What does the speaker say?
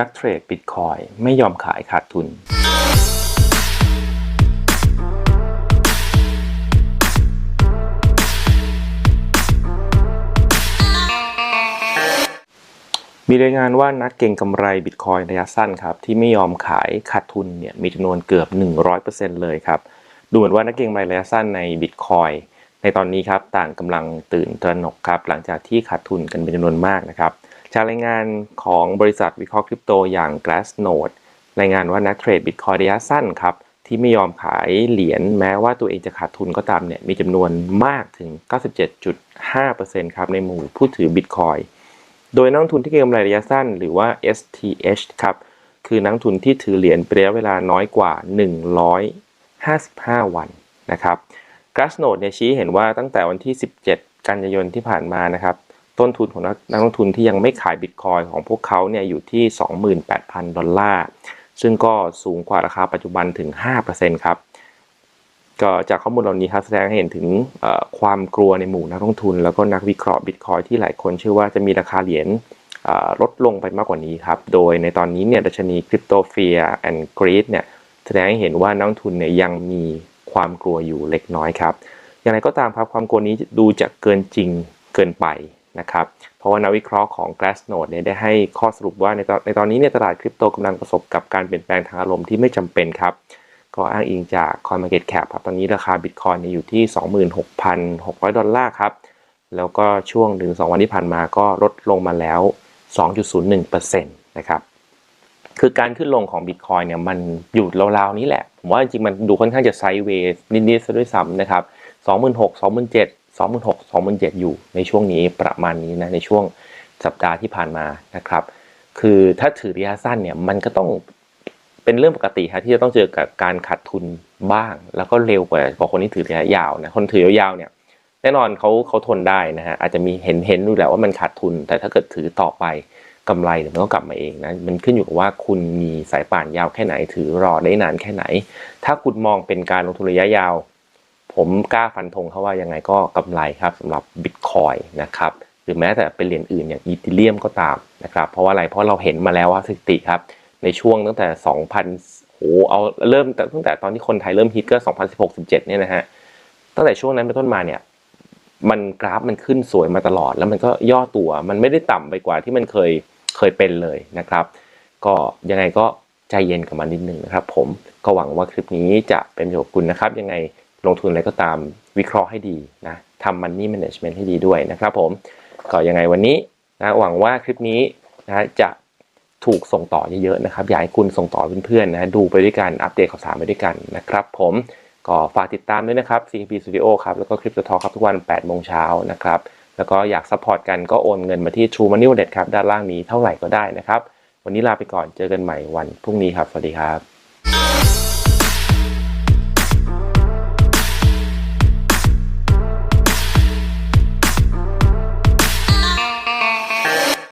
นักเทรดบิตคอยไม่ยอมขายขาดทุน มีรายงานว่านักเก็งกำไรบิตคอยระยะสั้นครับ ที่ไม่ยอมขายขาดทุนเนี่ยมีจำนวนเกือบ 100%เลยครับ ดูเหมือนว่านักเก็งกำไรระยะสั้นในบิตคอย ในตอนนี้ครับต่างกำลังตื่นตระหนกครับหลังจากที่ขาดทุนกันเป็นจำนวนมากนะครับจากรายงานของบริษัทวิเคราะห์คริปโตอย่าง Glassnode รายงานว่านักเทรดบิตคอยระยะสั้นครับที่ไม่ยอมขายเหรียญแม้ว่าตัวเองจะขาดทุนก็ตามเนี่ยมีจำนวนมากถึง 97.5%ครับในหมู่ผู้ถือบิตคอยโดยนักทุนที่เก็งกำไรระยะสั้นหรือว่า STH ครับคือนักทุนที่ถือเหรียญเป็นระยะเวลาน้อยกว่า 155 วันนะครับ g r a s n o d e เนี่ยชี้เห็นว่าตั้งแต่วันที่ 17 กันยายนที่ผ่านมานะครับ ต้นทุนของนักนักลงทุนที่ยังไม่ขายบิตคอยของพวกเขาเนี่ยอยู่ที่ 28,000 ดอลลาร์ ซึ่งก็สูงกว่าราคาปัจจุบันถึง 5%ครับก็จากข้อมูลเหล่านี้ครับแสดงให้เห็นถึงความกลัวในหมู่นักลงทุน แล้วก็นักวิเคราะห์บิตคอยที่หลายคนเชื่อว่าจะมีราคาเหรียญลดลงไปมากกว่านี้ครับ โดยในตอนนี้เนี่ยดัชนีคริปโตเฟียแอนด์กรีดเนี่ยแสดงให้เห็นว่านักลงทุนเนี่ยยังมี ความกลัวอยู่เล็กน้อยครับ อย่างไรก็ตามครับความกลัวนี้ดูจะเกินจริงเกินไปนะครับ เพราะว่านักวิเคราะห์ของ Glassnode เนี่ยได้ให้ข้อสรุปว่าในตอนในตอนนี้เนี่ยตลาดคริปโตกำลังประสบกับการเปลี่ยนแปลงทางอารมณ์ที่ไม่จำเป็นครับ ก็อ้างอิงจาก CoinMarketCap ครับ ตอนนี้ราคาบิตคอยเนี่ยอยู่ที่ 26,600 ดอลลาร์ครับ แล้วก็ช่วงถึง2วันที่ผ่านมาก็ลดลงมาแล้ว 2.01%นะครับ คือการขึ้นลงของบิตคอยเนี่ยมันอยู่ราวๆนี้แหละ ผมว่าจริงๆมันดูค่อนข้างจะไซด์เวย์นิดๆซะด้วยซ้ำนะครับ26,000 27,000 26,000 27,000 อยู่ในช่วงนี้ประมาณนี้นะในช่วงสัปดาห์ที่ผ่านมานะครับ คือถ้าถือระยะสั้นเนี่ยมันก็ต้องเป็นเรื่องปกติครับที่จะต้องเจอกับการขาดทุนบ้าง แล้วก็เร็วกว่ากว่าคนที่ถือระยะยาวนะคนถือยาวๆเนี่ยแน่นอนเขาเขาทนได้นะฮะอาจจะมีเห็นเห็นดูแหละว่ามันขาดทุน แต่ถ้าเกิดถือต่อไป กำไรเดี๋ยวมันก็กลับมาเองนะมันขึ้นอยู่กับว่าคุณมีสายป่านยาวแค่ไหน ถือรอได้นานแค่ไหน ถ้าคุณมองเป็นการลงทุนระยะยาว ผมกล้าฟันธงเขาว่ายังไงก็กำไรครับสำหรับบิตคอยนะครับหรือแม้แต่เป็นเหรียญอื่นอย่างอีเทเรียมก็ตามนะครับเพราะว่าอะไรเพราะเราเห็นมาแล้วว่าสถิติครับในช่วงตั้งแต่ 2000โหเอาเริ่มตั้งแต่ตอนที่คนไทยเริ่มฮิตก็ 2016-17เนี่ยนะฮะตั้งแต่ช่วงนั้นเป็นต้นมาเนี่ยมันกราฟมันขึ้นสวยมาตลอดแล้วมันก็ย่อตัวมันไม่ได้ต่ำไปกว่าที่มันเคย เคยเป็นเลยนะครับ ก็ยังไงก็ใจเย็นกับมันนิดนึงนะครับ ผมก็หวังว่าคลิปนี้จะเป็นประโยชน์กับคุณนะครับ ยังไงลงทุนอะไรก็ตามวิเคราะห์ให้ดีนะทำ money management ให้ดีด้วยนะครับผมก็ยังไงวันนี้นะหวังว่าคลิปนี้นะจะถูกส่งต่อเยอะๆนะครับ อยากให้คุณส่งต่อเพื่อนๆนะดูไปด้วยกัน อัปเดตข่าวสารไปด้วยกันนะครับผมก็ฝากติดตามด้วยนะครับ C&P Studio ครับ แล้วก็คลิปตัวทอครับทุกวัน8โมงเช้านะครับ แล้วก็อยากซัพพอร์ตกันก็โอนเงินมาที่ True Money Wallet ครับ ด้านล่างนี้เท่าไหร่ก็ได้นะครับ วันนี้ลาไปก่อนเจอกันใหม่วันพรุ่งนี้ครับ สวัสดีครับ